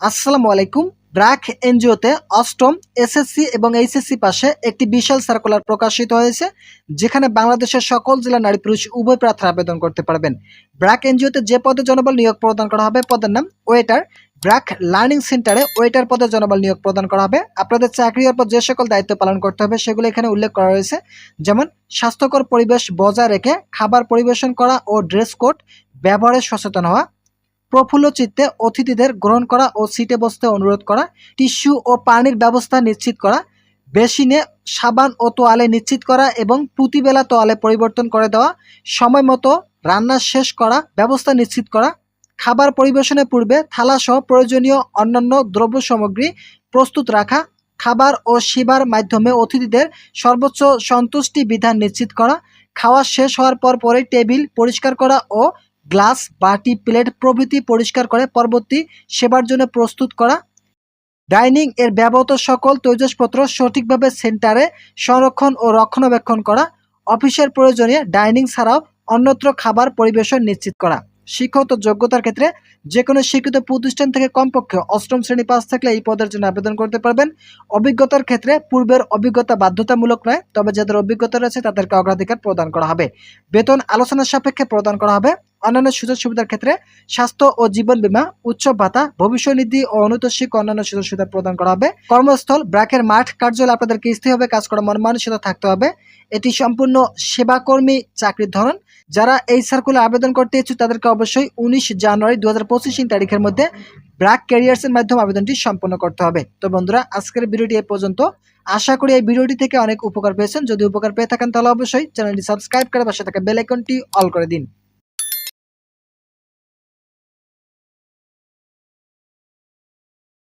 আসসালামু আলাইকুম। ব্র্যাক এনজিওতে অষ্টম এসএসসি এবং এইচএসসি পাশে একটি বিশাল সার্কুলার প্রকাশিত হয়েছে, যেখানে বাংলাদেশের সকল জেলা নারী পুরুষ উভয় প্রার্থী আবেদন করতে পারবেন। ব্র্যাক এনজিওতে যে পদে জনবল নিয়োগ প্রদান করা হবে, পদের নাম ওয়েটার। ব্র্যাক লার্নিং সেন্টারে ওয়েটার পদে জনবল নিয়োগ প্রদান করা হবে। আপনাদের চাকরি হওয়ার পর যে সকল দায়িত্ব পালন করতে হবে, সেগুলো এখানে উল্লেখ করা রয়েছে যেমন, স্বাস্থ্যকর পরিবেশ বজায় রেখে, খাবার পরিবেশন করা ও ড্রেস কোড, ব্যবহারে সচেতন হওয়া প্রফুল্ল চিত্তে অতিথিদের গ্রহণ করা ও সিটে বসতে অনুরোধ করা, টিস্যু ও পানির ব্যবস্থা নিশ্চিত করা, বেসিনে সাবান ও তোয়ালে নিশ্চিত করা এবং প্রতিবেলা তোয়ালে পরিবর্তন করে দেওয়া, সময় মতো রান্না শেষ করা, ব্যবস্থা নিশ্চিত করা, খাবার পরিবেশনের পূর্বে থালাসহ প্রয়োজনীয় অন্যান্য দ্রব্য সামগ্রী প্রস্তুত রাখা, খাবার ও সেবার মাধ্যমে অতিথিদের সর্বোচ্চ সন্তুষ্টি বিধান নিশ্চিত করা, খাওয়া শেষ হওয়ার পর পরে টেবিল পরিষ্কার করা ও গ্লাস, বাটি, প্লেট প্রভৃতি পরিষ্কার করে পরবর্তী সেবার জন্য প্রস্তুত করা। ডাইনিং এর ব্যবহৃত সকল তৈজসপত্র সঠিকভাবে সেন্টারে সংরক্ষণ ও রক্ষণাবেক্ষণ করা। অফিসের প্রয়োজনে ডাইনিং ছাড়াও অন্যত্র খাবার পরিবেশন নিশ্চিত করা। শিক্ষত যোগ্যতার ক্ষেত্রে যে কোনো স্বীকৃত প্রতিষ্ঠান থেকে কমপক্ষে অষ্টম শ্রেণি পাস থাকলে এই পদের জন্য আবেদন করতে পারবেন। অভিজ্ঞতার ক্ষেত্রে পূর্বের অভিজ্ঞতা বাধ্যতামূলক নয়, তবে যাদের অভিজ্ঞতা রয়েছে তাদেরকে অগ্রাধিকার প্রদান করা হবে। বেতন আলোচনার সাপেক্ষে প্রদান করা হবে। অন্যান্য সুযোগ সুবিধার ক্ষেত্রে স্বাস্থ্য ও জীবন বীমা, উচ্চ ভাতা ভবিষ্যনিধি ও অনুতোষিক অন্যান্য সুযোগ সুবিধা প্রদান করা হবে। কর্মস্থল, ব্র্যাকের মাঠ, কার্যালয় আপনাদেরকে স্থায়ীভাবে কাজ করা মন মানসিকতা থাকতে হবে। এটি সম্পূর্ণ সেবাকর্মী চাকরির ধরন। যারা এই সার্কুলে আবেদন করতে ইচ্ছুক, তাদেরকে অবশ্যই উনিশ জানুয়ারি দু হাজার পঁচিশ তারিখের মধ্যে ব্র্যাক ক্যারিয়ার্সের মাধ্যমে আবেদনটি সম্পন্ন করতে হবে। তো বন্ধুরা, আজকের ভিডিওটি এ পর্যন্ত। আশা করি এই ভিডিওটি থেকে অনেক উপকার পেয়েছেন। যদি উপকার পেয়ে থাকেন, তাহলে অবশ্যই চ্যানেলটি সাবস্ক্রাইব করে পাশে থাকা বেল আইকনটি অল করে দিন।